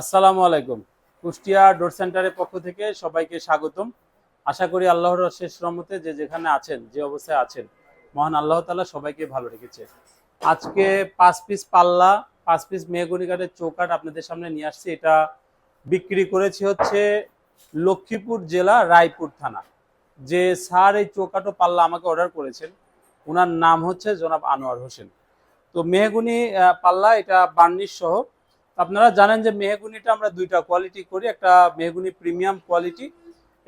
আসসালামু আলাইকুম। কুষ্টিয়া ডোর সেন্টারের পক্ষ থেকে সবাইকে স্বাগতম। আশা করি আল্লাহর শেষ রহমতে যে যেখানে আছেন, যে অবস্থায় আছেন, মহান আল্লাহ তাআলা সবাইকে ভালো রেখেছে। আজকে পাঁচ পিস পাল্লা, পাঁচ পিস মেহগুনি কাঠের চৌকাট আপনাদের সামনে নিয়ে আসছি। এটা বিক্রি করেছি হচ্ছে লক্ষ্মীপুর জেলা রায়পুর থানা। যে স্যার এই চৌকাট ও পাল্লা আমাকে অর্ডার করেছেন, ওনার নাম হচ্ছে জনাব আনোয়ার হোসেন। তো মেহগুনি পাল্লা, এটা বার্নিশ সহ আপনারা জানেন যে মেহগুনিটা আমরা দুইটা কোয়ালিটি করি, একটা মেহগুনি প্রিমিয়াম কোয়ালিটি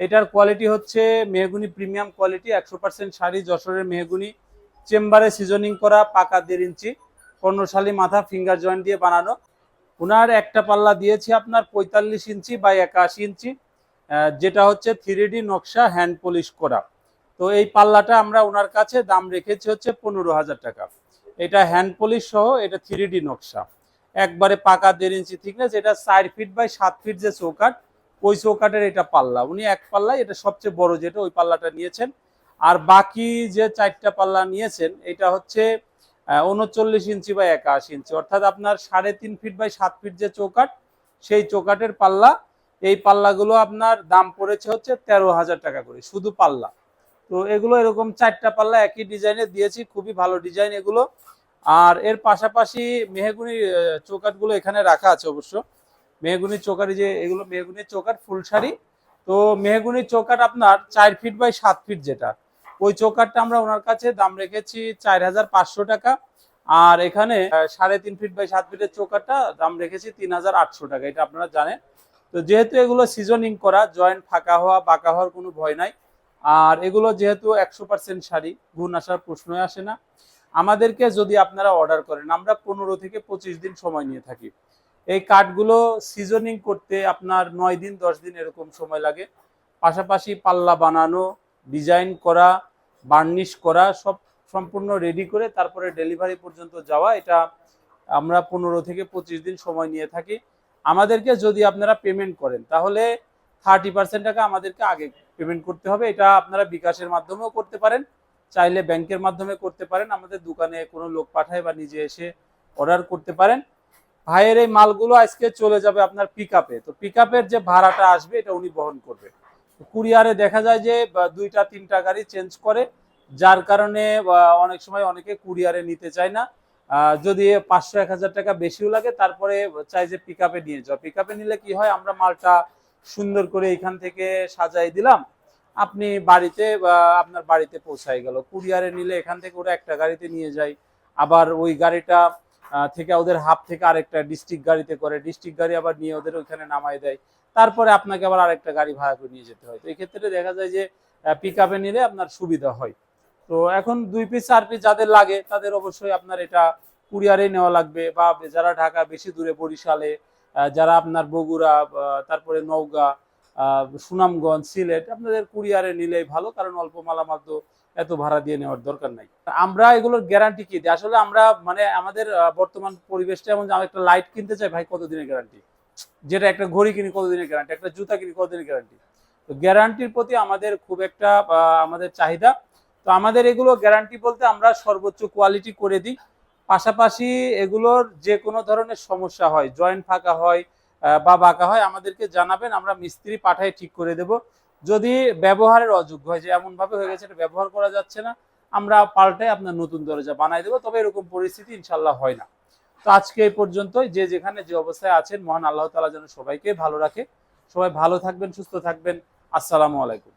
এটার কোয়ালিটি হচ্ছে মেহগুনি প্রিমিয়াম কোয়ালিটি একশো পার্সেন্ট শাড়ি, যশোরের মেহগুনি, চেম্বারে সিজনিং করা, পাকা দেড় ইঞ্চি, কর্ণশালী মাথা ফিঙ্গার জয়েন্ট দিয়ে বানানো। ওনার একটা পাল্লা দিয়েছি আপনার পঁয়তাল্লিশ ইঞ্চি বা একাশি ইঞ্চি যেটা হচ্ছে থ্রি নকশা হ্যান্ড পলিশ করা। তো এই পাল্লাটা আমরা ওনার কাছে দাম রেখেছি হচ্ছে পনেরো হাজার টাকা। এটা হ্যান্ড পলিশ সহ, এটা থ্রি নকশা। একবারে পাকা দেড় ইঞ্চি থিকনেস এটা চার ফিট বাই সাত ফিট যে চৌকাট ওই চৌকাটের এটা পাল্লা। উনি এক পাল্লা এটা সবচেয়ে বড় যেটা ওই পাল্লাটা নিয়েছেন। আর বাকি যে চারটা পাল্লা নিয়েছেন, এটা হচ্ছে উনচল্লিশ ইঞ্চি বা একাশি ইঞ্চি। অর্থাৎ আপনার সাড়ে তিন ফিট বাই সাত ফিট যে চৌকাট সেই চৌকাটের পাল্লা, এই পাল্লাগুলো আপনার দাম পড়েছে হচ্ছে তেরো হাজার টাকা করে, শুধু পাল্লা। তো এগুলো এরকম চারটা পাল্লা একই ডিজাইনে দিয়েছি, খুবই ভালো ডিজাইন এগুলো। আর এর পাশাপাশি মেহগুনি চৌকাটগুলো এখানে রাখা আছে অবশ্য। মেহগুনি চৌকারি যে এগুলো মেহগুনির চৌকাট ফুল শাড়ি। তো মেহগুনির চৌকাট আপনার চার ফিট বাই সাত ফিট যেটা। ওই চৌকাটটা আমরা ওনার কাছে দাম রেখেছি চার হাজার পাঁচশো টাকা। আর এখানে সাড়ে তিন ফিট বাই সাত ফিটের চৌকাটটা দাম রেখেছি তিন হাজার আটশো টাকা। এটা আপনারা জানেন। তো যেহেতু এগুলো সিজনিং করা জয়েন্ট ফাঁকা হওয়া, বাঁকা হওয়ার কোনো ভয় নাই। আর এগুলো যেহেতু একশো পার্সেন্ট শাড়ি গুণ আসার প্রশ্নই আসে না। আমাদেরকে যদি আপনারা অর্ডার করেন, আমরা পনেরো থেকে পঁচিশ দিন সময় নিয়ে থাকি। এই কাঠগুলো সিজনিং করতে আপনার নয় দিন, দশ দিন এরকম সময় লাগে। পাশাপাশি পাল্লা বানানো ডিজাইন করা বার্নিশ করা, সব সম্পূর্ণ রেডি করে তারপরে ডেলিভারি পর্যন্ত যাওয়া, এটা আমরা পনেরো থেকে পঁচিশ দিন সময় নিয়ে থাকি। আমাদেরকে যদি আপনারা পেমেন্ট করেন, তাহলে থার্টি পার্সেন্ট টাকা আমাদেরকে আগে পেমেন্ট করতে হবে। এটা আপনারা বিকাশের মাধ্যমেও করতে পারেন। চাইলে ব্যাংকের মাধ্যমে করতে পারেন, আমাদের দোকানে কোনো লোক পাঠায় বা নিজে এসে অর্ডার করতে পারেন। ভাইয়ের এই মালগুলো আজকে চলে যাবে আপনার পিক তো পিক যে ভাড়াটা আসবে, এটা উনি বহন করবে। কুরিয়ারে দেখা যায় যে দুইটা, তিনটা গাড়ি চেঞ্জ করে, যার কারণে অনেক সময় অনেকে কুরিয়ারে নিতে চায় না। যদি পাঁচশো, এক হাজার টাকা বেশিও লাগে, তারপরে চাই যে পিক নিয়ে যাও পিক নিলে কি হয়, আমরা মালটা সুন্দর করে এখান থেকে সাজাই দিলাম আপনি বাড়িতে আপনার বাড়িতে পৌঁছাই গেল। কুরিয়ারে নিলে এখান থেকে ওরা একটা গাড়িতে নিয়ে যায়। আবার ওই গাড়িটা থেকে ওদের হাফ থেকে আরেকটা ডিস্ট্রিক্ট গাড়িতে করে। ডিস্ট্রিক্ট গাড়ি আবার নিয়ে ওদের ওইখানে নামাই দেয়। তারপরে আপনাকে আবার আরেকটা গাড়ি ভাড়া করে নিয়ে যেতে হয়। তো এই ক্ষেত্রে দেখা যায় যে পিক আপে নিলে আপনার সুবিধা হয়। তো এখন দুই পিস চার পিস যাদের লাগে, তাদের অবশ্যই আপনার এটা কুরিয়ারে নেওয়া লাগবে। বা যারা ঢাকা বেশি দূরে বরিশালে যারা আপনার বগুড়া তারপরে নওগাঁ সুনামগঞ্জ, সিলেট, আপনাদের কুরিয়ারে নিলেই ভালো, কারণ অল্প মালামাল তো এত ভাড়া দিয়ে নেওয়ার দরকার নাই। আমরা এগুলোর গ্যারান্টি কি? দিই আসলে আমরা মানে আমাদের বর্তমান পরিবেশটা এমন যে একটা লাইট কিনতে চাই, ভাই, কতদিনের গ্যারান্টি যেটা একটা ঘড়ি কিনি, কতদিনের গ্যারান্টি একটা জুতা কিনি, কতদিনের গ্যারান্টি তো গ্যারান্টির প্রতি আমাদের খুব একটা আমাদের চাহিদা। তো আমাদের এগুলো গ্যারান্টি বলতে আমরা সর্বোচ্চ কোয়ালিটি করে দিই। পাশাপাশি এগুলোর যে কোনো ধরনের সমস্যা হয় জয়েন্ট ফাঁকা হয় বা বাঁকা হয়, আমাদেরকে জানাবেন, আমরা মিস্ত্রি পাঠায় ঠিক করে দেব। যদি ব্যবহারের অযোগ্য হয়, যে এমন ভাবে হয়ে গেছে, এটা ব্যবহার করা যাচ্ছে না, আমরা পাল্টে আপনার নতুন দরজা বানাই দেবো, তবে এরকম পরিস্থিতি ইনশাল্লাহ হয় না। তো আজকে এই পর্যন্তই, যে যেখানে যে অবস্থায় আছেন, মহান আল্লাহ তালা যেন সবাইকে ভালো রাখে। সবাই ভালো থাকবেন, সুস্থ থাকবেন। আসসালামু আলাইকুম।